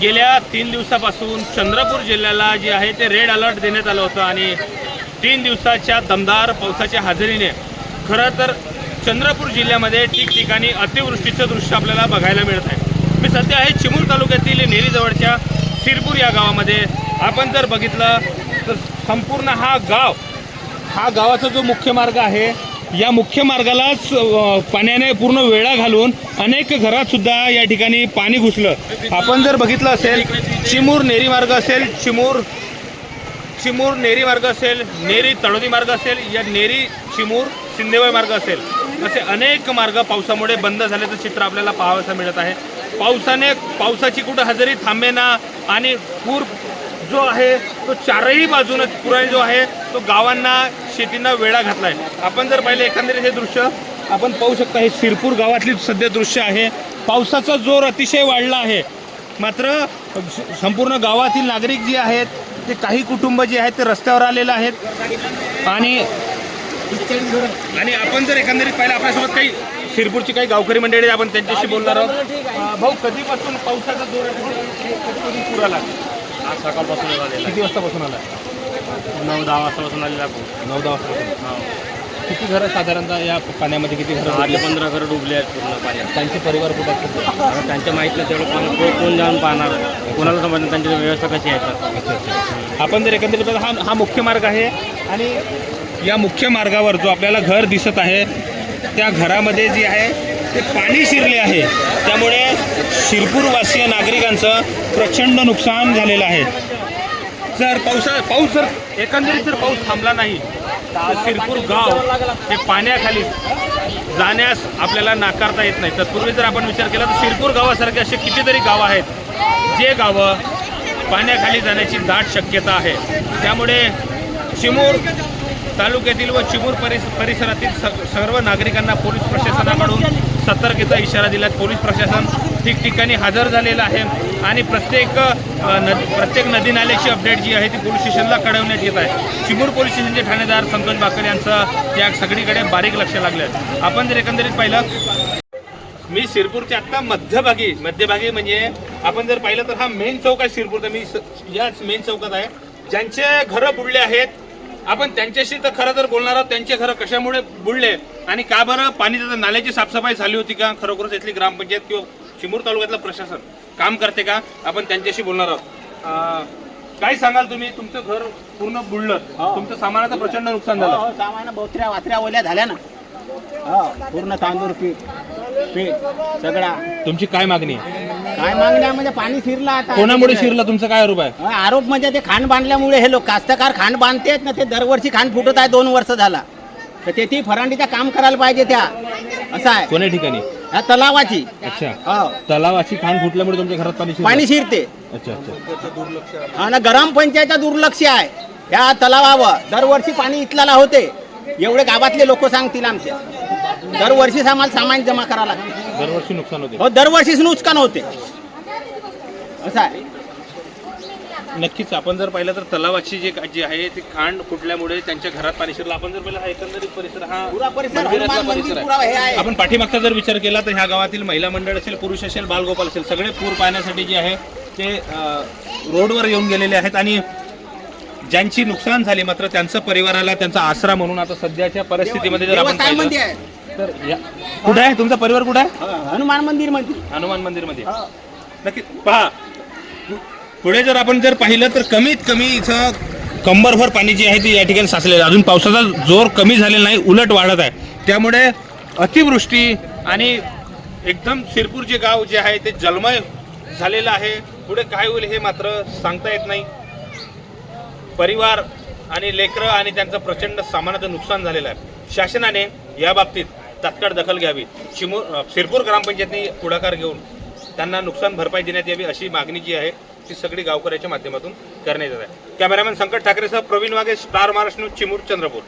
गेल्या तीन दिवसापासून चंद्रपूर जिल्ह्याला जे आहे ते रेड अलर्ट देण्यात आलं होतं आणि तीन दिवसाच्या दमदार पावसाच्या हजेरीने खरं तर चंद्रपूर जिल्ह्यामध्ये ठिकठिकाणी अतिवृष्टीचं दृश्य आपल्याला बघायला मिळत आहे. मी सध्या आहे चिमूर तालुक्यातील नेरीजवळच्या सिरपूर या गावामध्ये. आपण जर बघितलं तर संपूर्ण हा गाव हा गावाचा जो मुख्य मार्ग आहे या मुख्य मार्गालाच पाण्याने पूर्ण वेळा घालून अनेक घरात सुद्धा या ठिकाणी पाणी घुसलं. आपण जर बघितलं असेल चिमूर नेरी मार्ग असेल चिमूर चिमूर नेरी मार्ग असेल नेरी तळोदी मार्ग असेल या नेरी चिमूर सिंदेवळ मार्ग असेल असे अनेक मार्ग पावसामुळे बंद झाल्याचं चित्र आपल्याला पाहावयाचं मिळत आहे. पावसाने पावसाची कुठं हजेरी थांबेना आणि पूर जो आहे तो चारही बाजूनं पुराने जो आहे तो गावांना शेतींना वेळा घातला आहे आपण जर पाहिलं एकंदरीत हे दृश्य आपण पाहू शकता हे शिरपूर गावातली सध्या दृश्य आहे. पावसाचा जोर अतिशय वाढला आहे. मात्र संपूर्ण गावातील नागरिक जे आहेत ते काही कुटुंब जे आहेत ते रस्त्यावर आलेले आहेत. आणि आणि आपण जर एकंदरीत पाहिलं आपल्यासोबत काही शिरपूरची काही गावकरी मंडळी आपण त्यांच्याशी बोलणार आहोत. भाऊ कधीपासून पावसाचा जोर पूर आला आज सकाळपासून किती वाजतापासून आला आहे. नऊ दहा वाजतापासून आलेला आहे. नऊ दहा वाजतापासून किती घरं साधारणतः या पाण्यामध्ये किती घरं बुडली? पंधरा घरं डुबले आहेत पूर्ण पाण्यात त्यांचे परिवार कुठे? आता त्यांच्या माहीत नाही तेवढं कोण कोण- कोण जाऊन पाहणार कोणाला समजणार त्यांची व्यवस्था कशी आहे तर अच्छा, अच्छा. आपण जर एकंदरीत हा हा मुख्य मार्ग आहे आणि या मुख्य मार्गावर जो आपल्याला घर दिसत आहे त्या घरामध्ये जे आहे ते पाणी शिरले आहे त्यामुळे शिरपूरवासीय नागरिकांचं प्रचंड नुकसान झालेलं आहे जर पावसा पाऊस जर एकंदरीत जर पाऊस थांबला नाही तर शिरपूर गाव हे पाण्याखाली जाण्यास आपल्याला नाकारता येत नाही. तत्पूर्वी जर आपण विचार केला तर शिरपूर गावासारखे असे कितीतरी गावं आहेत जे गावं पाण्याखाली जाण्याची दाट शक्यता आहे. त्यामुळे चिमूर तालुक्यातील व चिमूर परिस परिसरातील स- सर्व नागरिकांना पोलीस प्रशासनाकडून सतर्कतेचा इशारा दिलात. पोलीस प्रशासन ठिकठिकाणी हजर झालेला आहे आणि प्रत्येक नदी प्रत्येक नदी नाल्याची अपडेट जी आहे ती पोलीस स्टेशनला कळवण्यात येत आहे. चिमूर पोलीस स्टेशनचे ठाणेदार संतोष बाकर यांचं या सगळीकडे बारीक लक्ष लागलं आहे. आपण जर एकंदरीत पाहिलं मी शिरपूरच्या आत्ता मध्यभागी मध्यभागी म्हणजे आपण जर पाहिलं तर हा मेन चौक आहे शिरपूरचा. मी याच मेन चौकात आहे. ज्यांचे घरं बुडले आहेत आपण त्यांच्याशी तर खरं तर बोलणार आहोत. त्यांचे घरं कशामुळे बुडले आणि का बरं पाणी त्याचं नाल्याची साफसफाई झाली होती का? खरोखरच इथली ग्रामपंचायत किंवा चिमूर तालुक्यातलं प्रशासन काम करते का? आपण त्यांच्याशी बोलणार आहोत. काय सांगाल तुम्ही? तुमचं घर पूर्ण बुडलं. तुमचं सामानाचं प्रचंड नुकसान झालं. सामान बोथऱ्या वाथऱ्या ओल्या झाल्या ना. हो पूर्ण तांदूळ पीठ पीठ सगळा. तुमची काय मागणी? आहे काय मागण्या म्हणजे पाणी शिरलं आता. कोणामुळे शिरला? तुमचा काय आरोप आहे? हा, आरोप म्हणजे ते खाण बांधल्यामुळे हे लोक कास्तकार खाण बांधतेत ना ते दरवर्षी खाण फुटत आहे दोन वर्ष झाला. तर ते ती फरांडीचा काम करायला पाहिजे त्या. असं आहे. कोण्या ठिकाणी? तलावाची. अच्छा. हो. तलावाची खाण फुटल्यामुळे तुमच्या घरात पाणी शिरलं? पाणी शिरते. अच्छा अच्छा. हा ना ग्रामपंचायतचं दुर्लक्ष आहे. ह्या तलावावर दरवर्षी पाणी इथला होते. एवढे गावातले लोक सांगतील आमचे. दरवर्षीच आम्हाला सामान जमा करावं लागतं. दरवर्षी नुकसान होते. हो दरवर्षीच नुकसान होते. असं आहे. नक्कीच आपण जर पाहिलं तर तलावाची जे जी आहे ती खाण फुटल्यामुळे त्यांच्या घरात पाणी शिरलं आपण जर पाहिलं हा एकंदरीत परिसर हा पुरा परिसर मंदिरातला हनुमान परिसर मंदिर आहे. हे आपण पाठीमागचा जर विचार केला तर ह्या गावातील महिला मंडळ असेल पुरुष असेल बालगोपाल असेल सगळे पूर पाहण्यासाठी जे आहे ते रोडवर येऊन गेलेले आहेत. आणि ज्यांची नुकसान झाली मात्र त्यांचं परिवाराला त्यांचा आसरा म्हणून आता सध्याच्या परिस्थितीमध्ये जर आपण मंदिर पाहिलं तर या कुठे आहे? तुमचा परिवार कुठे आहे? हनुमान मंदिर मंदिर. हनुमान मंदिरमध्ये. नक्की पहा पुढे जर आपण जर पाहिलं तर कमीत कमी इथं कंबरभर पाणी जे आहे ते या ठिकाणी साचलेलं आहे. अजून पावसाचा जोर कमी झालेला नाही उलट वाढत आहे. त्यामुळे अतिवृष्टी आणि एकदम शिरपूर जे गाव जे आहे ते जलमय झालेलं आहे. पुढे काय होईल हे मात्र सांगता येत नाही. परिवार आणि लेकरं आणि त्यांचं प्रचंड सामानाचं नुकसान झालेलं आहे. शासनाने या बाबतीत तात्काळ दखल घ्यावी. शिमूर सिरपूर शिरपूर ग्रामपंचायतनी पुढाकार घेऊन त्यांना नुकसान भरपाई देण्यात यावी अशी मागणी जी आहे ती सगळी गावकऱ्याच्या माध्यमातून करण्यात येत आहे. कॅमेरामॅन संकट ठाकरेसह प्रवीण वागे स्टार महाराष्ट्र न्यूज चिमूर चंद्रपूर.